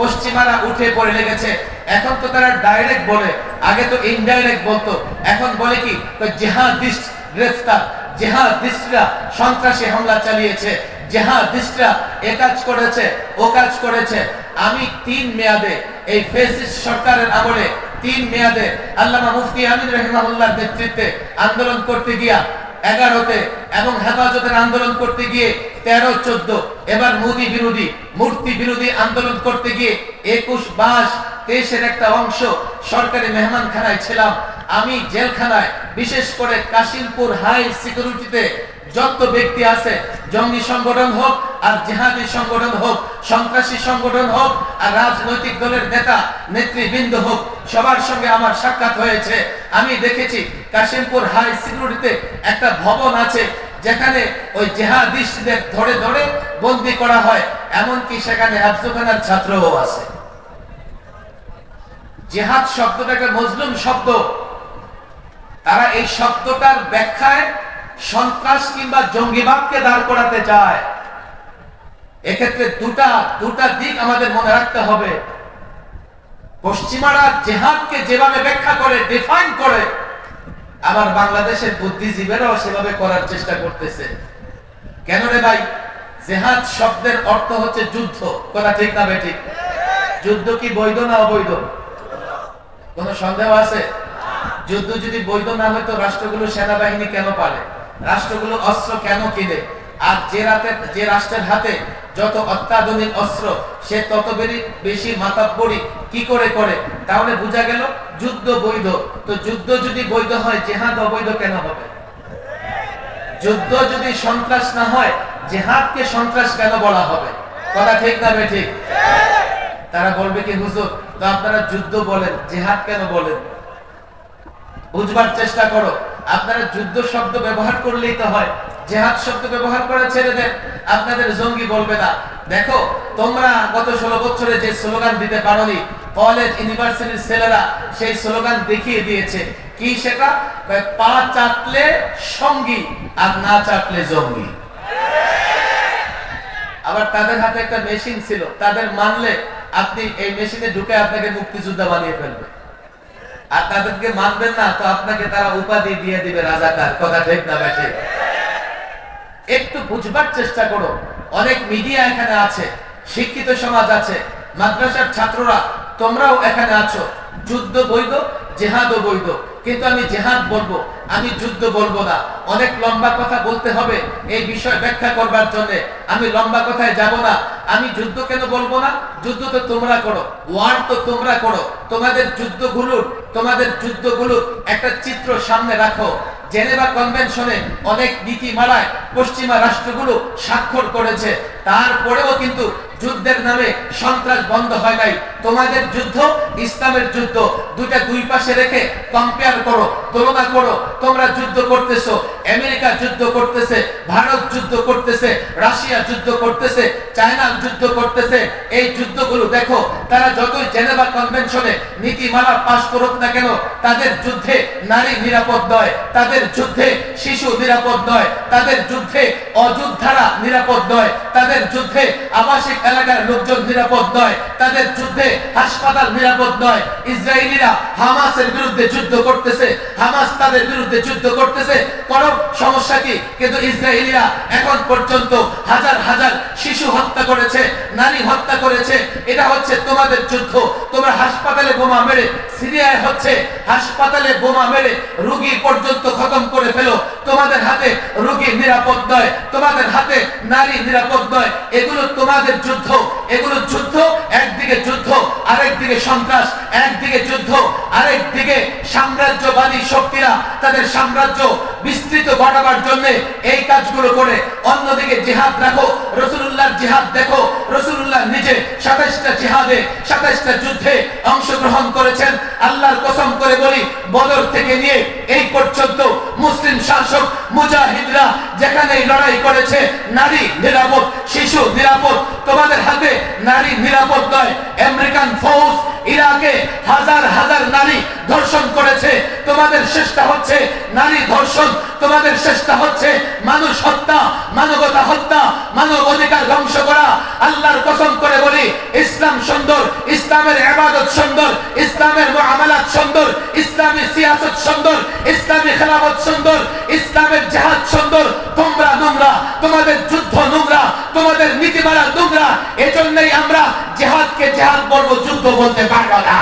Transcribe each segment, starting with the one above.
পশ্চিমারা উঠে পড়ে লেগেছে। এখন তো তারা ডাইরেক্ট বলে, আগে তো ইনডাইরেক্ট বলতো। এখন বলে কি জেহাদিস্ট গ্রেফতার জেহাদিস্টরা সন্ত্রাসী হামলা চালিয়েছে জেহাদিস্টরা এ কাজ করেছে, ও কাজ করেছে। আমি তিন মেয়াদে এই ফেসিস্ট সরকারের আমলে তিন মেয়াদে আল্লামা মুফতি আমিন রহিমাহুল্লাহর নেতৃত্বে আন্দোলন করতে গিয়া এগারোতে এবং হেফাজতের আন্দোলন করতে গিয়ে তেরো, চোদ্দ, এবার মোদী বিরোধী, মূর্তি বিরোধী আন্দোলন করতে গিয়ে একুশ বাস দেশের একটা অংশ সরকারি মেহমানখানায় ছিলাম। আমি জেলখানায়, বিশেষ করে কাশিমপুর হাই সিকিউরিটিতে যত ব্যক্তি আছে, জঙ্গি সংগঠন হোক আর জিহাদি সংগঠন হোক, সন্ত্রাসী সংগঠন হোক আর রাজনৈতিক দলের নেতা, নেতৃবৃন্দ হোক, সবার সঙ্গে আমার সাক্ষাৎ হয়েছে। আমি দেখেছি কাশিমপুর হাই সিকিউরিটিতে একটা ভবন আছে যেখানে ওই জেহাদিস্টদের ধরে ধরে বন্দি করা হয়, এমনকি সেখানে আফজোখানার ছাত্রও আছে। জেহাদ শব্দটাকে মজলুম শব্দ। তারা এই শব্দটার ব্যাখ্যায় সন্ত্রাস কিংবা জঙ্গিবাদকে দাঁড় করাতে চায়। এক্ষেত্রে দুটা দুটা দিক আমাদের মনে রাখতে হবে। পশ্চিমারা জেহাদকে যেভাবে ব্যাখ্যা করে ডিফাইন করে, আবার বাংলাদেশের বুদ্ধিজীবীরাও সেভাবে করার চেষ্টা করতেছে। কেন রে ভাই? জেহাদ শব্দের অর্থ হচ্ছে যুদ্ধ। কথা ঠিক না বেঠিক যুদ্ধ কি বৈধ না অবৈধ? কোন সন্দেহ আছে? যুদ্ধ যদি বৈধ না হয় তো রাষ্ট্রগুলো সেনাবাহিনী কেন পারে? রাষ্ট্রগুলো অস্ত্র কেন কিনে? আর যে রাতে যে রাষ্ট্রের হাতে যত অত্যাধুনিক অস্ত্র, সে তত বেশি মাতাব্বরি কি করে করে? তাহলে বোঝা গেল, যুদ্ধ বৈধ। তো যুদ্ধ যদি বৈধ হয়, জেহাদ অবৈধ কেন হবে? যুদ্ধ যদি সন্ত্রাস না হয়, জেহাদকে সন্ত্রাস কেন বলা হবে? কথা ঠিক না বে ঠিক? তারা বলবে কি, হুজুর, তো আপনারা যুদ্ধ বলেন, জেহাদ কেন বলেন? বুঝবার চেষ্টা করো। আপনারা যুদ্ধ শব্দ ব্যবহার করলেই তো হয়। জেহাদ শব্দ ব্যবহার করে ছেড়ে দেন। আপনাদের জঙ্গি বলবে না। দেখো, তোমরা গত ষোলো বছরে যে স্লোগান দিতে পারোনি, কলেজ, ইউনিভার্সিটির ছেলেরা সেই স্লোগান দেখিয়ে দিয়েছে। কি সেটা? পা চাটলে সঙ্গী আর না চাটলে জঙ্গি। আবার তাদের হাতে একটা মেশিন ছিল। তাদের মানলে আপনি এই মেশিনে ঢুকে আপনাকে মুক্তিযোদ্ধা বানিয়ে ফেলবে। আর তাদেরকে মানবেন না, তো আপনাকে তারা উপাধি দিয়ে দিবে রাজাকার। কথা ঠিক না বেঠে একটু বুঝবার চেষ্টা করো। অনেক মিডিয়া এখানে আছে, শিক্ষিত সমাজ আছে, মাদ্রাসার ছাত্ররা, তোমরাও এখানে আছো। যুদ্ধ বৈধ, জেহাদও বৈধ। কিন্তু আমি জেহাদ বলব, আমি যুদ্ধ বলব না। অনেক লম্বা কথা বলতে হবে এই বিষয় ব্যাখ্যা করবার জন্য। আমি লম্বা কথায় যাব না। আমি যুদ্ধ কেন বলব না? যুদ্ধ তো তোমরা করো। ওয়ার তো তোমরা করো। তোমাদের যুদ্ধগুলোর তোমাদের যুদ্ধগুলোর একটা চিত্র সামনে রাখো। জেনেভা কনভেনশনে অনেক নীতিমালায় পশ্চিমা রাষ্ট্রগুলো স্বাক্ষর করেছে। তারপরেও কিন্তু যুদ্ধের নামে সন্ত্রাস বন্ধ হয় নাই। তোমাদের যুদ্ধ, ইসলামের যুদ্ধ দুটা দুই পাশে রেখে কম্পেয়ার করো। তুলনা করো, তোমরা যুদ্ধ করতেছো, আমেরিকা যুদ্ধ করতেছে, ভারত যুদ্ধ করতেছে, রাশিয়া যুদ্ধ করতেছে, চায়না যুদ্ধ করতেছে, এই যুদ্ধগুলো দেখো, তারা যতই জেনেভা কনভেনশনে নীতিমালা পাশ করুক না কেন, তাদের যুদ্ধে নারী নিরাপদ নয়, তাদের যুদ্ধে শিশু নিরাপদ নয়, তাদের যুদ্ধে অযোদ্ধারা নিরাপদ নয়, তাদের যুদ্ধে আবাসিক এলাকার লোকজন নিরাপদ নয়, তাদের যুদ্ধে হাসপাতাল নিরাপদ নয়, ইসরায়েলিরা হামাসের বিরুদ্ধে যুদ্ধ করতেছে হামাস তাদের বিরুদ্ধে যুদ্ধ করতেছে। কোন সমস্যা কি? কিন্তু ইসরায়েলিরা এখন পর্যন্ত হাজার হাজার শিশু হত্যা করেছে, নারী হত্যা করেছে। এটা হচ্ছে তোমাদের যুদ্ধ। তোমরা হাসপাতালে বোমা মেরে সিরিয়ায় হচ্ছে। হাসপাতালে বোমা মেরে রোগী পর্যন্ত খতম করে ফেলো। তোমাদের হাতে রোগী নিরাপদ নয়। তোমাদের হাতে নারী নিরাপদ নয়। এগুলো তোমাদের যুদ্ধ। এগুলো যুদ্ধ, একদিকে যুদ্ধ, আরেকদিকে সন্ত্রাস, একদিকে যুদ্ধ, আরেকদিকে সাম্রাজ্যবাদী শক্তিরা তাদের সাম্রাজ্য বিস্তৃত বাড়াবার জন্য এই কাজগুলো করে। অন্যদিকে জিহাদ রাখো রসুল্লাহর জিহাদ দেখো রসুল্লাহ নিজে সাতাইশটা জিহাদে, সাতাইশটা যুদ্ধে অংশগ্রহণ করেছেন। আল্লাহর কসম করে বলি, বদর থেকে নিয়ে এই পর্যন্ত মুসলিম শাসক মুজাহিদরা যেখানে লড়াই করেছে, নারী নিরাপদ, শিশু নিরাপদ, তোমাদের হাতে নারী নিরাপদ নয়। আমেরিকান ফৌজ, ইরাকে হাজার হাজার নারী ধর্ষণ করেছে তোমাদের চেষ্টা হচ্ছে নারী ধর্ষণ তোমাদের চেষ্টা হচ্ছে। মানুষ হত্যা, মানবতা হত্যা, মানব অধিকার ধ্বংস করা। আল্লাহর কসম করে বলি, ইসলাম সুন্দর, ইসলামের ইবাদত সুন্দর, ইসলামের মুআমালাত সুন্দর, ইসলামী সিয়াসত সুন্দর, ইসলামী খেলাফত সুন্দর, ইসলামের জিহাদ সুন্দর। তোমরা নোংরা, তোমাদের যুদ্ধ নোংরা, তোমাদের নীতিমালা নোংরা। এজন্যই আমরা জেহাদকে জেহাদ বলব, যুদ্ধ বলতে পারব না।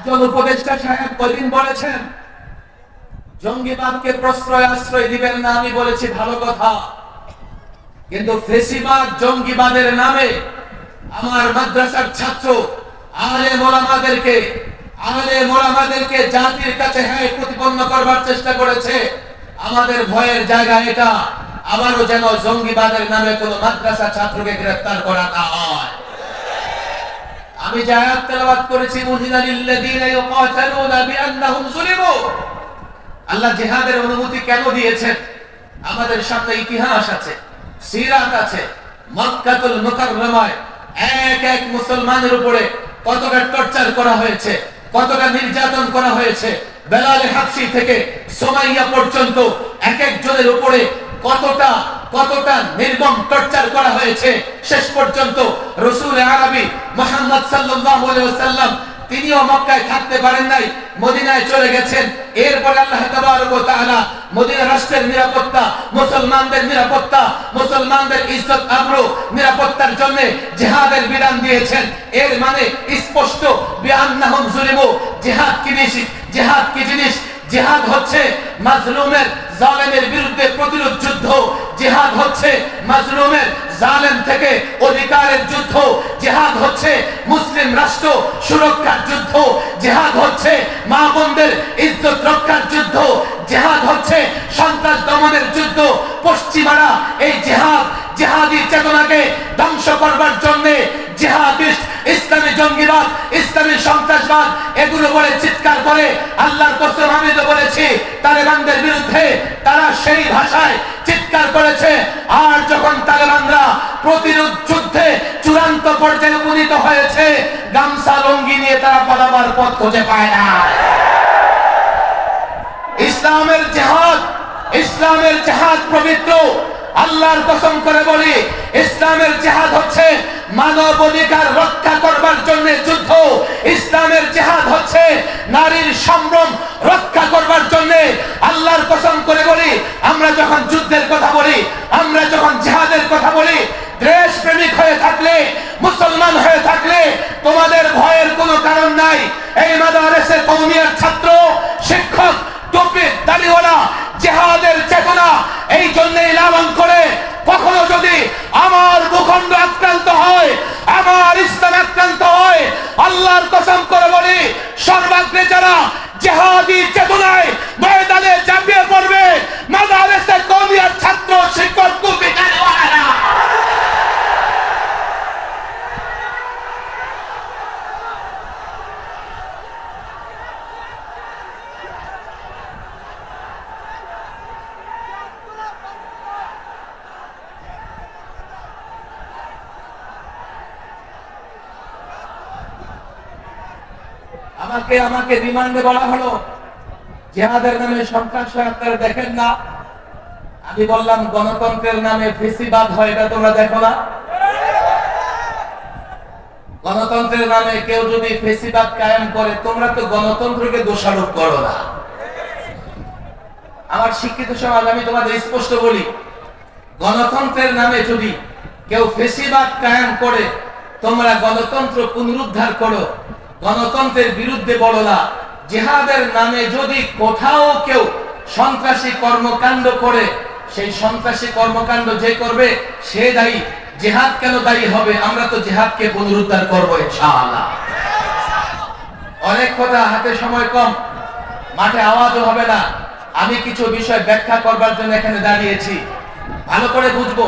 একজন উপদেষ্টা সাহেব কদিন বলেছেন, জঙ্গিবাদকে প্রশ্রয় আশ্রয় দিবেন না, আমি বলেছি ভালো কথা। কিন্তু ফেসিবাদ জঙ্গিবাদের নামে আমার মাদ্রাসার ছাত্র আলে মোলামাদেরকে আলে মোলামাদেরকে জাতির কাছে হ্যাঁ প্রতিপন্ন করবার চেষ্টা করেছে। আমাদের ভয়ের জায়গা এটা, আবারও যেন জঙ্গিবাদের নামে কোনো মাদ্রাসা ছাত্রকে গ্রেফতার করা না হয়। আমি যে আয়াত তেলাওয়াত করেছি বিআন্নাহুম যুলিমু। আল্লাহ জিহাদের অনুমতি কেন দিয়েছেন? আমাদের সামনে ইতিহাস আছে, সিরাত আছে। মক্কাতুল মুকাররমায় এক এক মুসলমানের উপরে কতটা টর্চার করা হয়েছে, কতটা নির্যাতন করা হয়েছে, বেলালে হাফসি থেকে সোমাইয়া পর্যন্ত এক একজনের উপরে কতটা কতটা নির্মম টর্চার করা হয়েছে, শেষ পর্যন্ত রসুল আরবি মোহাম্মদ সাল্লাল্লাহু আলাইহি ওয়াসাল্লাম তিনিও মক্কায় থাকতে পারেন নাই, মদিনায় চলে গেছেন। এরপরে আল্লাহ তাবারক মদিনা রাষ্ট্রের নিরাপত্তা, মুসলমানদের নিরাপত্তা, মুসলমানদের ইজ্জত আবরু নিরাপত্তার জন্য জিহাদের বিধান দিয়েছেন। এর মানে স্পষ্ট জিহাদ কি জিনিস? জিহাদ কি জিনিস? জিহাদ হচ্ছে মাজলুমের জালেমের বিরুদ্ধে প্রতিরোধ যুদ্ধ। জিহাদ হচ্ছে মাজলুমের জালেম থেকে অধিকারের যুদ্ধ। জিহাদ হচ্ছে মুসলিম রাষ্ট্র সুরক্ষার যুদ্ধ। জিহাদ হচ্ছে মা বোনদের ইজ্জত রক্ষার যুদ্ধ। জিহাদ হচ্ছে সন্ত্রাস দমনের যুদ্ধ। পশ্চিমারা এই জিহাদ জিহাদি চেতনাকে ধ্বংস করবার জন্য জিহাদিস্ট, ইসলামী জঙ্গিবাদ, ইসলামী সন্ত্রাসবাদ, এগুলো বলে চিৎকার করে, আল্লাহর কসম আমি তো বলেছি, তালেবানদের বিরুদ্ধে তারা সেই ভাষায় চিৎকার করেছে, আর যখন তালেবানরা প্রতিরোধ যুদ্ধে চূড়ান্ত পর্যায়ে উপনীত হয়েছে, গামছা লঙ্গি নিয়ে তারা পলাবার পথ খুঁজে পায় না। ইসলামের জেহাদ ইসলামের জেহাদ পবিত্র আল্লাহর কসম করে বলি, ইসলামের জেহাদ হচ্ছে মানব অধিকার রক্ষা করবার জন্য যুদ্ধ। ইসলামের জেহাদ হচ্ছে নারীর সম্ভ্রম রক্ষা করবার জন্য। আল্লাহর কসম করে বলি, আমরা যখন যুদ্ধের কথা বলি, আমরা যখন জেহাদের কথা বলি দেশ প্রেমিক হয়ে থাকলে, মুসলমান হয়ে থাকলে, তোমাদের ভয়ের কোনো কারণ নাই। এই মাদারেসে কৌমিয়ার ছাত্র, শিক্ষক টুপি দাড়িওয়ালা, জেহাদের চেতনা, এই জন্যই লালন সর্বাগ্রে যারা জেহাদি চেতনায় ময়দানে চাপিয়ে পড়বে মাদারেসে কৌমিয়ার ছাত্র শিক্ষক টুপি দাড়িওয়ালারা আমাকে আমাকে রিমান্ডে বলা হলো। জেহাদের নামে সন্ত্রাস হয় আপনারা দেখেন না। আমি বললাম, গণতন্ত্রের নামে ফেসিবাদ হয়, এটা তোমরা দেখো না। গণতন্ত্রের নামে কেউ যদি ফেসিবাদ কায়েম করে, তোমরা তো গণতন্ত্রকে দোষারোপ করো না। আমার শিক্ষিত সমাজ, আমি তোমাদের স্পষ্ট বলি, গণতন্ত্রের নামে যদি কেউ ফেসিবাদ কায়েম করে, তোমরা গণতন্ত্র পুনরুদ্ধার করো গণতন্ত্রের বিরুদ্ধে না। জেহাদের নামে যদি কোথাও কেউ সন্ত্রাসী কর্মকাণ্ড করে, সেই সন্ত্রাসী কর্মকাণ্ড যে করবে, সে দায়ী। জেহাদ কেন দায়ী হবে? আমরা তো জেহাদকে পুনরুদ্ধার করব অনেক কথা হাতে সময় কম, মাঠে আওয়াজও হবে না। আমি কিছু বিষয় ব্যাখ্যা করবার জন্য এখানে দাঁড়িয়েছি। ভালো করে বুঝব।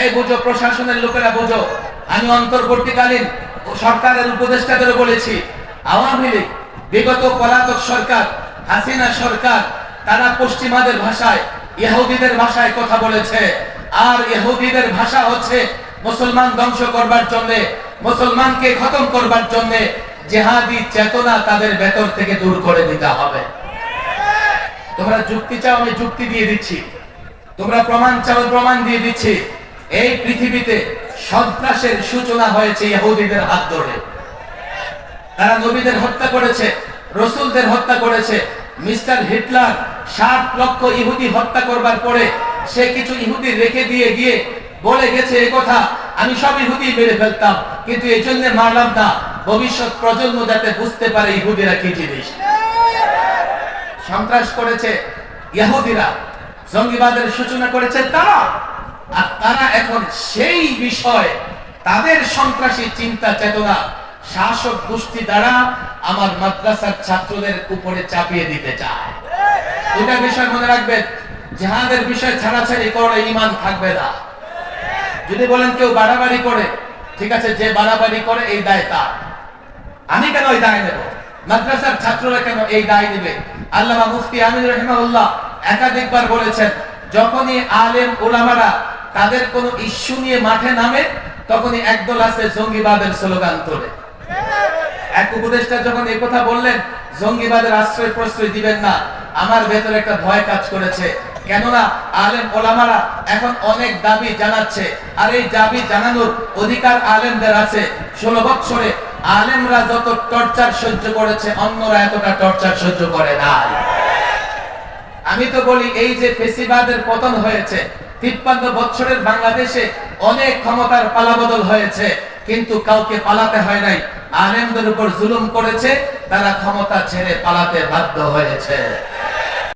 এই বুঝো, প্রশাসনের লোকেরা বুঝো। আমি অন্তর্বর্তীকালীন সরকারের উপদেষ্টাদের বলেছি, আওয়ামী লীগ, বিগত পলাতক সরকার, হাসিনা সরকার, তারা পশ্চিমাদের ভাষায়, ইহুদিদের ভাষায় কথা বলেছে। আর ইহুদিদের ভাষা হচ্ছে মুসলমান ধ্বংস করবার জন্য, মুসলমানকে খতম করবার জন্য জেহাদি চেতনা তাদের ভেতর থেকে দূর করে দিতে হবে। তোমরা যুক্তি চাও, আমি যুক্তি দিয়ে দিচ্ছি। তোমরা প্রমাণ চাও, প্রমাণ দিয়ে দিচ্ছি। এই পৃথিবীতে সন্ত্রাসের সূচনা হয়েছে ইহুদিদের হাত ধরে। তারা নবীদের হত্যা করেছে, রসুলদের হত্যা করেছে। মিস্টার হিটলার ষাট লক্ষ ইহুদি হত্যা করবার পরে সে কিছু ইহুদি রেখে দিয়ে গিয়ে বলে গেছে, এ কথা আমি সব ইহুদি মেরে ফেলতাম, কিন্তু এই জন্য মারলাম না। ভবিষ্যৎ প্রজন্ম যাতে বুঝতে পারে ইহুদিরা কি জিনিস। সন্ত্রাস করেছে ইহুদিরা। জঙ্গিবাদের সূচনা করেছে তারা। আর তারা এখন সেই বিষয়, তাদের সন্ত্রাসী চিন্তা চেতনা, শাসক গোষ্ঠী দ্বারা আমার মাদ্রাসার ছাত্রদের উপরে চাপিয়ে দিতে চায়। দুটা বিষয় মনে রাখবেন, জেহাদের বিষয় ছাড়াছাড়ি করে ইমান থাকবে না। যদি বলেন কেউ বাড়াবাড়ি করে, ঠিক আছে, যে বাড়াবাড়ি করে এই দায় তার। আমি কেন এই দায় নেব? মাদ্রাসার ছাত্ররা কেন এই দায় নেবে? আল্লামা মুফতি আমির রহিমাউল্লাহ একাধিকবার বলেছেন, যখনই আলেম ওলামারা তাদের কোন ইস্যু নিয়ে মাঠে নামে, তখনই একদল আছে, জঙ্গিবাদের স্লোগান তোলে। এক উপদেষ্টা যখন এই কথা বললেন, জঙ্গিবাদের আশ্রয় প্রশ্রয় দিবেন না, আমার ভেতরে একটা ভয় কাজ করেছে। কেননা, আলেম ওলামারা এখন অনেক দাবি জানাচ্ছে, আর এই দাবি জানানোর অধিকার আলেমদের আছে। ষোলো বছরে আলেমরা যত টর্চার সহ্য করেছে, অন্যরা এতটা টর্চার সহ্য করে না আমি তো বলি, এই যে ফেসিবাদের পতন হয়েছে তিপ্পান্ন বছরের বাংলাদেশে অনেক ক্ষমতার পালাবদল হয়েছে, কিন্তু কাউকে পালাতে হয় নাই। আনন্দের উপর জুলুম করেছে, তারা ক্ষমতা ছেড়ে পালাতে বাধ্য হয়েছে।